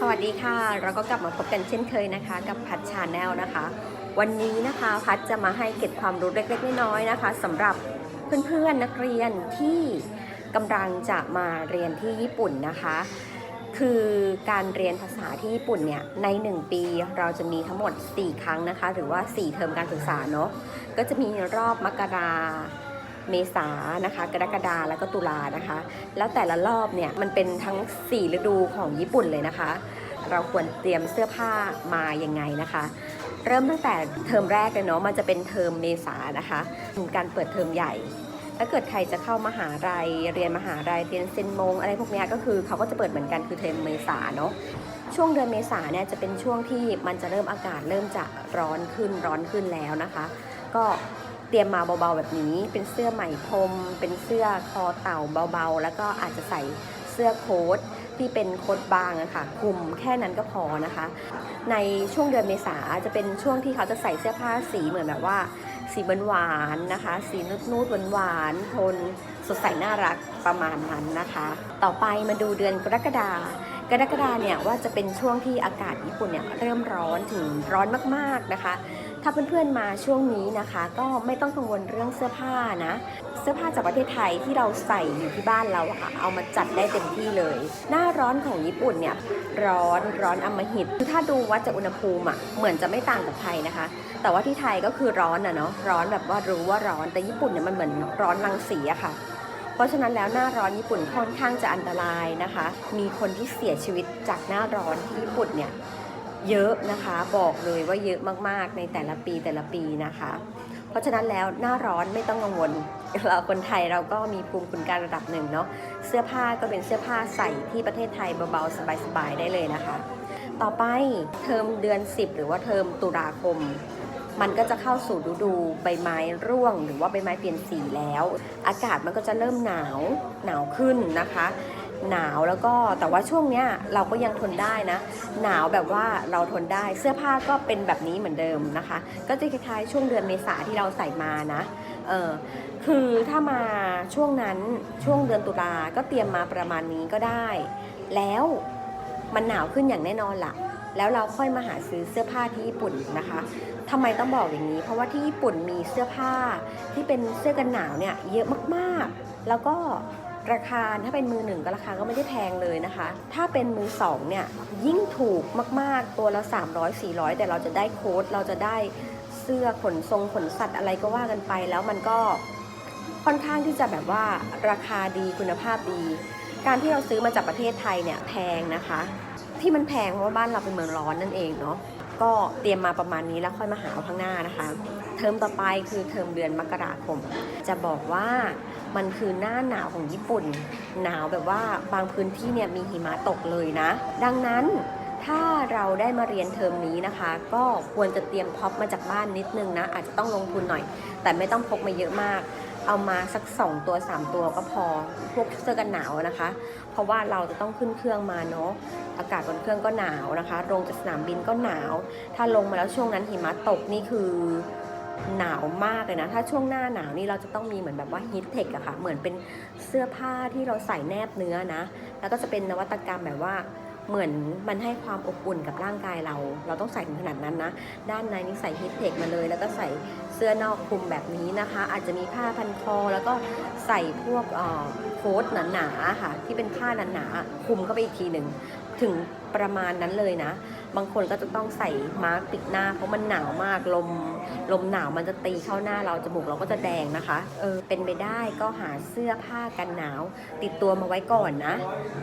สวัสดีค่ะ เราก็กลับมาพบกันเช่นเคยนะคะ กับพัดชาแนลนะคะ วันนี้นะคะพัดจะมาให้เก็บความรู้เล็กๆน้อยๆนะคะสำหรับเพื่อนๆนักเรียนที่กำลังจะมาเรียนที่ญี่ปุ่นนะคะ คือการเรียนภาษาที่ญี่ปุ่นเนี่ยใน 1 ปีเราจะมีทั้งหมด 4 ครั้งนะคะ หรือว่า 4 เทอมการศึกษาเนาะก็จะมีรอบมกรา เมษานะคะ กรกฎาแล้วก็ตุลานะคะ แล้วแต่ละรอบเนี่ยมันเป็นทั้ง 4 ฤดูของญี่ปุ่นเลยนะคะ เราควรเตรียมเสื้อผ้ามาอยังไงนะคะ เริ่มตั้งแต่เทอมแรกเลยเนาะมันจะเป็นเทอมเมษานะคะเป็นการเปิดเทอมใหญ่ถ้าเกิดใครจะเข้ามหาลัยเรียนมหาลัยเรียนเซนมง อะไรพวกนี้ก็คือเขาก็จะเปิดเหมือนกันคือเทอมเมษาเนาะช่วงเดือนเมษาเนี่ยจะเป็นช่วงที่มันจะเริ่มอากาศเริ่มจะร้อนขึ้นร้อนขึ้นแล้วนะคะ ก็ เตรียมมาเบาๆแบบนี้ เป็นเสื้อไหมพรม เป็นเสื้อคอเต่าเบาๆ แล้วก็อาจจะใส่เสื้อโค้ทที่เป็นโค้ทบางอะค่ะคลุมแค่นั้นก็พอนะคะ ในช่วงเดือนเมษาจะเป็นช่วงที่เขาจะใส่เสื้อผ้าสีเหมือนแบบว่า สีหวานๆนะคะ สีนุดนูดๆหวานๆโทนสดใสน่ารักประมาณนั้นนะคะ ต่อไปมาดูเดือนกรกฎากรกฎาเนี่ยว่าจะเป็นช่วงที่อากาศญี่ปุ่นเนี่ยเริ่มร้อนถึงร้อนมากๆนะคะ ถ้าเพื่อนๆมาช่วงนี้นะคะ ก็ไม่ต้องกังวลเรื่องเสื้อผ้านะ เสื้อผ้าจากประเทศไทยที่เราใส่อยู่ที่บ้านเราอะค่ะ เอามาจัดได้เต็มที่เลย หน้าร้อนของญี่ปุ่นเนี่ยร้อนร้อนอมหิตคือถ้าดูวัดจากอุณหภูมิอะเหมือนจะไม่ต่างกับไทยนะคะ แต่ว่าที่ไทยก็คือร้อนอะเนาะร้อนแบบว่ารู้ว่าร้อนแต่ญี่ปุ่นเนี่ยมันเหมือนร้อนรังสีอะค่ะเพราะฉะนั้นแล้วหน้าร้อนญี่ปุ่นค่อนข้างจะอันตรายนะคะ มีคนที่เสียชีวิตจากหน้าร้อนที่ญี่ปุ่นเนี่ย เยอะนะคะ บอกเลยว่าเยอะมากๆในแต่ละปีแต่ละปีนะคะ เพราะฉะนั้นแล้วหน้าร้อนไม่ต้องกังวลเราคนไทยเราก็มีภูมิคุ้มกันระดับหนึ่งเนาะเสื้อผ้าก็เป็นเสื้อผ้าใส่ที่ประเทศไทยเบาๆสบายๆได้เลยนะคะ ต่อไปเทอมเดือน 10 หรือว่าเทอมตุลาคมมันก็จะเข้าสู่ฤดูใบไม้ร่วง หรือว่าใบไม้เปลี่ยนสีแล้ว อากาศมันก็จะเริ่มหนาวหนาวขึ้นนะคะ หนาวแล้วก็แต่ว่าช่วงเนี้ยเราก็ยังทนได้นะ หนาวแบบว่าเราทนได้เสื้อผ้าก็เป็นแบบนี้เหมือนเดิมนะคะ ก็จะคล้ายๆช่วงเดือนเมษาที่เราใส่มานะเออคือถ้ามาช่วงนั้นช่วงเดือนตุลาก็เตรียมมาประมาณนี้ก็ได้ แล้วมันหนาวขึ้นอย่างแน่นอนล่ะ แล้วเราค่อยมาหาซื้อเสื้อผ้าที่ญี่ปุ่นนะคะทำไมต้องบอกอย่างนี้ เพราะว่าที่ญี่ปุ่นมีเสื้อผ้าที่เป็นเสื้อกันหนาวเนี่ยเยอะมากๆ แล้วก็ ราคาถ้าเป็นมือหนึ่งก็ราคาก็ไม่ได้แพงเลยนะคะ ถ้าเป็นมือสองเนี่ยยิ่งถูกมากๆตัวละ 300 400 แต่เราจะได้โค้ดเราจะได้เสื้อขนทรงขนสัตว์อะไรก็ว่ากันไป แล้วมันก็ค่อนข้างที่จะแบบว่าราคาดีคุณภาพดี การที่เราซื้อมาจากประเทศไทยเนี่ยแพงนะคะ ที่มันแพงเพราะว่าบ้านเราเป็นเมืองร้อนนั่นเองเนาะ ก็เตรียมมาประมาณนี้แล้วค่อยมาหาเอาข้างหน้านะคะ เทอมต่อไปคือเทอมเดือนมกราคม จะบอกว่ามันคือหน้าหนาวของญี่ปุ่น หนาวแบบว่าบางพื้นที่เนี่ยมีหิมะตกเลยนะ ดังนั้นถ้าเราได้มาเรียนเทอมนี้นะคะ ก็ควรจะเตรียมพ็อปมาจากบ้านนิดนึงนะ อาจจะต้องลงทุนหน่อย แต่ไม่ต้องพกมาเยอะมาก เอามาสัก 2 ตัว 3 ตัวก็พอ พวกเสื้อกันหนาวนะคะ เพราะว่าเราจะต้องขึ้นเครื่องมาเนาะ อากาศบนเครื่องก็หนาวนะคะ ลงจากสนามบินก็หนาว ถ้าลงมาแล้วช่วงนั้นหิมะตกนี่คือหนาวมากเลยนะ ถ้าช่วงหน้าหนาวนี่เราจะต้องมีเหมือนแบบว่าฮีทเทคอะค่ะ เหมือนเป็นเสื้อผ้าที่เราใส่แนบเนื้อนะ แล้วก็จะเป็นนวัตกรรมแบบว่า เหมือนมันให้ความอบอุ่นกับร่างกายเรา เราต้องใส่ถึงขนาดนั้นนะ ด้านในนี่ใส่ฮิตเทคมาเลย แล้วก็ใส่เสื้อนอกคลุมแบบนี้นะคะ อาจจะมีผ้าพันคอ แล้วก็ใส่พวกโค้ทหนาๆค่ะ ที่เป็นผ้าหนาๆคลุมเข้าไปอีกทีหนึ่งถึงประมาณนั้นเลยนะ บางคนก็จะต้องใส่มาร์กปิดหน้า เพราะมันหนาวมากลมลมหนาวมันจะตีเข้าหน้าเราจมูกเราก็จะแดงนะคะเออเป็นไปได้ก็หาเสื้อผ้ากันหนาว ติดตัวมาไว้ก่อนนะ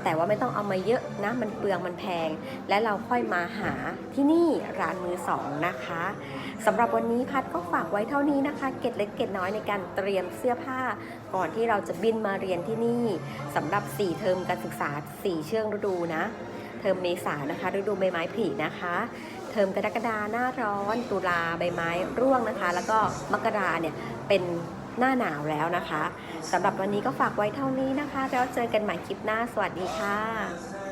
แต่ว่าไม่ต้องเอามาเยอะนะ มันเปลืองมันแพง และเราค่อยมาหาที่นี่ร้านมือสองนะคะสำหรับวันนี้พัดก็ฝากไว้เท่านี้นะคะ เก็ดเล็กเก็ดน้อยในการเตรียมเสื้อผ้า ก่อนที่เราจะบินมาเรียนที่นี่สำหรับ 4 เทอมการศึกษา 4 เชื่องฤดูนะ เทอมเมษานะคะฤดูใบไม้ผลินะคะ เทอมกรกฎาหน้าร้อน ตุลาใบไม้ร่วงนะคะ แล้วก็มกราเนี่ยเป็นหน้าหนาวแล้วนะคะสำหรับวันนี้ก็ฝากไว้เท่านี้นะคะ แล้วเจอกันใหม่คลิปหน้าสวัสดีค่ะ